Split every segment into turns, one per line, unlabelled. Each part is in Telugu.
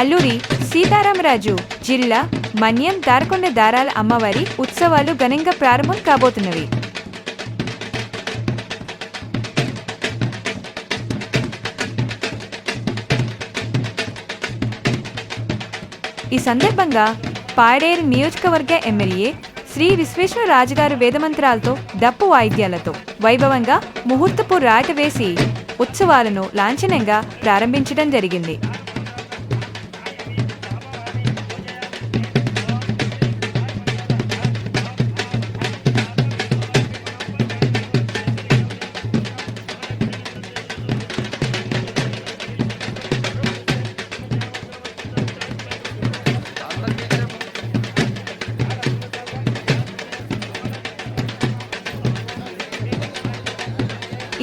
అల్లూరి సీతారామరాజు జిల్లా మన్యం దారకొండ దారాల అమ్మవారి ఉత్సవాలు ఘనంగా ప్రారంభం కాబోతున్నవి. ఈ సందర్భంగా పాడేరు నియోజకవర్గ ఎమ్మెల్యే శ్రీ విశ్వేశ్వర రాజుగారు వేదమంత్రాలతో దప్పు వాయిద్యాలతో వైభవంగా ముహూర్తపు రాట వేసి ఉత్సవాలను లాంఛనంగా ప్రారంభించడం జరిగింది.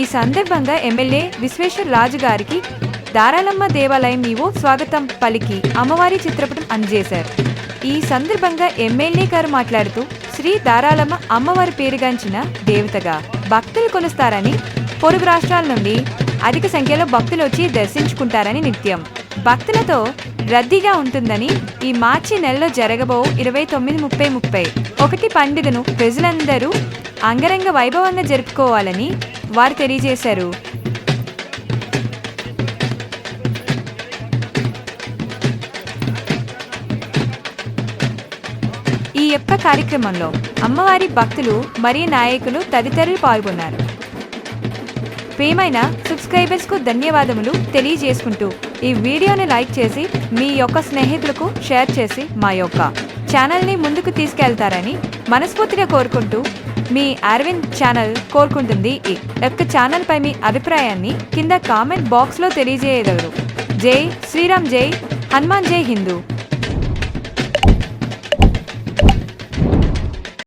ఈ సందర్భంగా ఎమ్మెల్యే విశ్వేశ్వర్ రాజు గారికి దారాలమ్మ దేవాలయం నీవు స్వాగతం పలికి అమ్మవారి చిత్రపటం అందజేశారు. ఈ సందర్భంగా ఎమ్మెల్యే గారు మాట్లాడుతూ శ్రీ దారాలమ్మ అమ్మవారి పేరుగాంచిన దేవతగా భక్తులు కొలుస్తారని పొరుగు రాష్ట్రాల నుండి అధిక సంఖ్యలో భక్తులు వచ్చి దర్శించుకుంటారని నిత్యం. భక్తులతో రద్దీగా ఉంటుందని ఈ మార్చి నెలలో జరగబో ఇరవై తొమ్మిది ముప్పై ముప్పై ఒకటి పండుగను ప్రజలందరూ అంగరంగ వైభవంగా జరుపుకోవాలని వారు తెలియజేశారు. ఈ యొక్క కార్యక్రమంలో అమ్మవారి భక్తులు మరియు నాయకులు తదితరులు పాల్గొన్నారు. ప్రియమైన సబ్స్క్రైబర్స్కు ధన్యవాదములు తెలియజేసుకుంటూ ఈ వీడియోని లైక్ చేసి మీ యొక్క స్నేహితులకు షేర్ చేసి మా యొక్క ఛానల్ని ముందుకు తీసుకెళ్తారని మనస్ఫూర్తిగా కోరుకుంటూ మీ అరవింద్ ఛానల్ కోరుకుంటుంది ఈ యొక్క ఛానల్పై మీ అభిప్రాయాన్ని కింద కామెంట్ బాక్స్లో తెలియజేయగలరు. జై శ్రీరామ్ జై హనుమాన్ జై హిందూ.